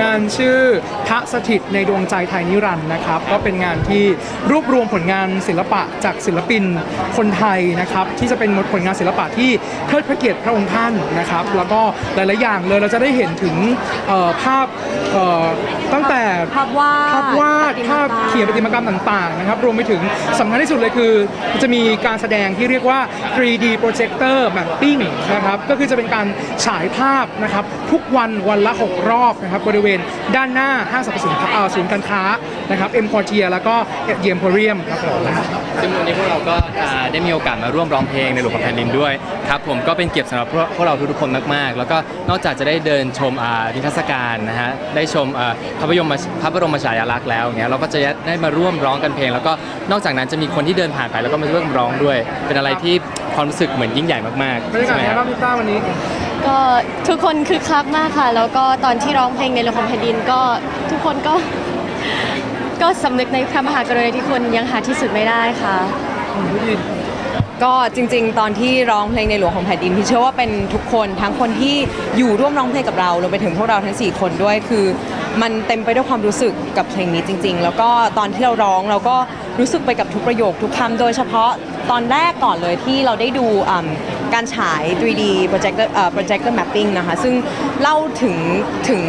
งานชื่อพระสถิตในดวงใจไทยนิรันดร์นะครับ ก็เป็นงานที่รวบรวมผลงานศิลปะจากศิลปินคนไทยนะครับ ที่จะเป็นผลงานศิลปะที่เทิดพระเกียรติพระองค์ท่านนะครับ แล้วก็หลาย ๆ อย่างเลยเราจะได้เห็นถึงภาพตั้งแต่ ภาพวาดภาพวาดประติมภาพกรรม เขียนประติมากรรมต่างๆนะครับรวมไปถึงสำคัญที่สุดเลยคือจะมีการแสดงที่เรียกว่า 3D projector mapping นะครับก็คือจะเป็นการฉายภาพนะครับทุกวันวันละ 6 รอบนะครับบริเวณด้านหน้าห้างสรรพสินค้าเอ่อศูนย์การค้านะครับเอ็มคอเทียแล้วก็เยมโพเรียมครับผมซึ่งวันนี้พวกเราก็อ่าได้มีโอกาสมาร่วมร้องเพลงในหลวงของแผ่นดินด้วยครับผมก็เป็นเกียรติสำหรับพวกพวกเราทุกๆคนมากๆ แล้วก็นอกจากจะได้เดินชมอ่านิทรรศการนะฮะได้ชมอ่าพระบรมพระบรมฉายาลักษณ์แล้วเนี้ยเราก็จะได้มาร่วมร้องกันเพลง แล้วก็นอกจากนั้นจะมีคนที่เดินผ่านไปแล้วก็มาร่วมร้องด้วย เป็นอะไรที่ความรู้สึกเหมือนยิ่งใหญ่มากบรรๆยากาศใช่ไหมไงครับ บ้างพี่ต้าวันนี้ก็ทุกคนคือคักมากค่ะ แล้วก็ตอนที่ร้องเพลงในละครแผ่นดินก็ทุกคนก็ ก็สำนึกในพระมหากรุณาธิคุณยังหาที่สุดไม่ได้ค่ะก็จริงๆ ตอนที่ร้องเพลงในหลวงของแผ่นดินพี่เชื่อว่าเป็นทุกคนทั้งคนที่อยู่ร่วมร้องเพลงกับเรารวมไปถึงพวกเราทั้ง 4 คนด้วยคือ มันเต็มไปด้วยความรู้สึกกับเพลงนี้จริง ๆ แล้วก็ตอนที่เราร้องเราก็รู้สึกไปกับทุกประโยคทุกคำโดยเฉพาะตอนแรกก่อนเลยที่เราได้ดูการฉาย 3D projector projector mapping นะคะ ซึ่งเล่าถึงถึง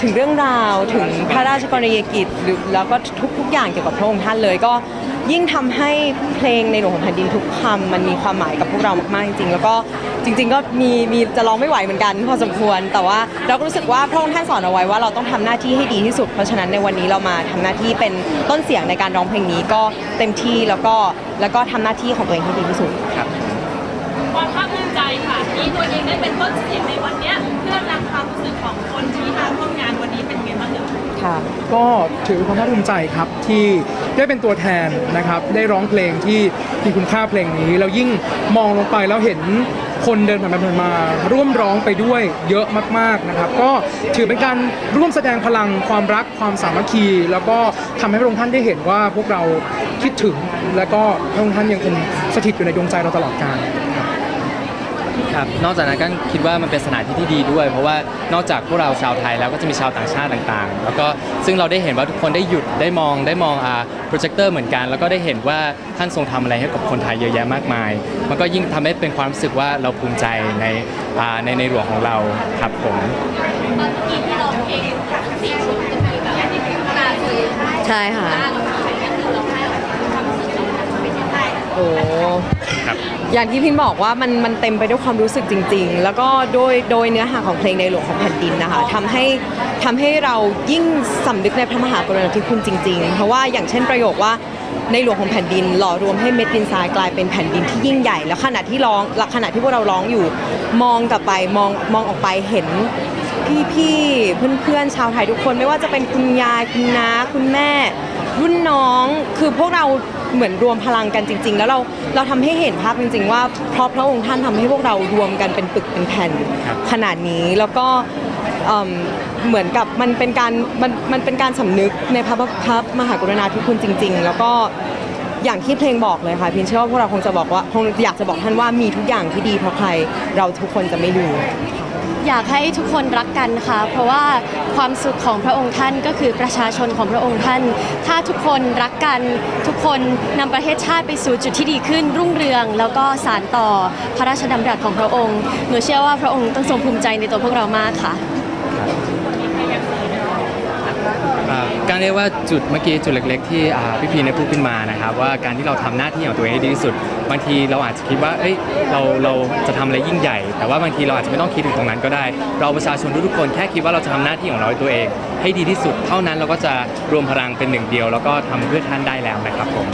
ถึงเรื่องราวถึงพระราชกรณียกิจหรือแล้วก็ทุกๆอย่างเกี่ยวกับพระองค์ท่านเลยก็ ยิ่งทำให้เพลงในหลวงของแผ่นดินทุกคำมันมีความหมายกับพวกเรามากๆจริง ๆ แล้วก็จริง ๆ ก็มีมีจะร้องไม่ไหวเหมือนกันพอสมควร แต่ว่าเราก็รู้สึกว่าพระองค์ท่านสอนเอาไว้ว่าเราต้องทำหน้าที่ให้ดีที่สุด เพราะฉะนั้นในวันนี้เรามาทำหน้าที่เป็นต้นเสียงในการร้องเพลงนี้ก็เต็มที่แล้วก็แล้วก็ทำหน้าที่ของตัวเองให้ดีที่สุดความภาคภูมิใจค่ะที่ตัวเองได้เป็นต้นเสียง ค่ะ ก็ถือความภาคภูมิใจครับที่ได้เป็นตัวแทนนะครับได้ร้องเพลงที่มีคุณค่าเพลงนี้แล้วยิ่งมองลงไปแล้วเห็นคนเดินผ่านไปผ่านมาร่วมร้องไปด้วยเยอะมากๆนะครับ ก็ถือเป็นการร่วมแสดงพลังความรักความสามัคคี แล้วก็ทำให้พระองค์ท่านได้เห็นว่าพวกเราคิดถึง และก็พระองค์ท่านยังคงสถิตอยู่ในดวงใจเราตลอดกาล ครับนอกจากนั้นก็คิดว่ามันเป็นสถานที่ที่ดีด้วย เพราะว่านอกจากพวกเราชาวไทยแล้วก็จะมีชาวต่างชาติต่างๆ แล้วก็ซึ่งเราได้เห็นว่าทุกคนได้หยุดได้มองได้มองอ่าโปรเจคเตอร์เหมือนกัน แล้วก็ได้เห็นว่าท่านทรงทำอะไรให้กับคนไทยเยอะแยะมากมาย มันก็ยิ่งทำให้เป็นความรู้สึกว่าเราภูมิใจในอ่าในในหลวงของเราครับผม ตอนที่ที่เราเพลงสี่ชุดจะมีแบบที่เป็นตาคือใช่ค่ะ ตาเราขา ยังไงโอ้ครับอย่างที่พินบอกว่ามันมันเต็มไปด้วยความรู้สึกจริง ๆ แล้วก็โดยโดยเนื้อหาของเพลงในหลวงของแผ่นดินนะคะทำให้ทำให้เรายิ่งสำนึกในพระมหากรุณาธิคุณจริง ๆ เพราะว่าอย่างเช่นประโยคว่าในหลวงของแผ่นดิน หล่อรวมให้เม็ดดินทรายกลายเป็นแผ่นดินที่ยิ่งใหญ่ แล้วขณะที่ร้องขณะที่พวกเราร้องอยู่มองกลับไปมองมองออกไปเห็นพี่ๆเพื่อนๆชาวไทยทุกคน ไม่ว่าจะเป็นคุณยายคุณน้าคุณแม่ รุ่นน้องคือพวกเรา เหมือนรวมพลังกันจริง ๆ แล้วเราเราทำให้เห็นภาพจริง ๆ ว่าเพราะพระองค์ท่านทำให้พวกเรารวมกันเป็นปึกเป็นแผ่นครับขนาดนี้แล้วก็เอิ่มเหมือนกับมันเป็นการมันมันเป็นการสำนึกในพระพระมหากรุณาธิคุณจริง ๆ แล้วก็ อย่างที่เพลงบอกเลยค่ะพินเชื่อว่าพวกเราคงจะบอกว่าคงอยากจะบอกท่านว่ามีทุกอย่างที่ดีเพราะใครเราทุกคนจะไม่ดูอยากให้ทุกคนรักกันค่ะ เพราะว่าความสุขของพระองค์ท่านก็คือประชาชนของพระองค์ท่าน ถ้าทุกคนรักกันทุกคนนำประเทศชาติไปสู่จุดที่ดีขึ้น รุ่งเรือง แล้วก็สานต่อพระราชดำรัสของพระองค์หนูเชื่อว่าพระองค์ต้องทรงภูมิใจในตัวพวกเรามากค่ะ อ่า การเรียกว่าจุดเมื่อกี้จุดเล็ก ๆ ที่อ่พี่พีได้พูดขึ้นมานะครับว่าการที่เราทำหน้าที่ของตัวเองให้ดีที่สุด บางทีเราอาจจะคิดว่าเอ้ยเราเราจะทำอะไรยิ่งใหญ่ แต่ว่าบางทีเราอาจจะไม่ต้องคิดถึงตรงนั้นก็ได้ เราประชาชนทุกๆคนแค่คิดว่าเราจะทำหน้าที่ของเราด้ตัวเอง ให้ดีที่สุด เท่านั้นเราก็จะรวมพลังเป็นหนึ่งเดียว แล้วก็ทำเพื่อท่านได้แล้วนะครับผม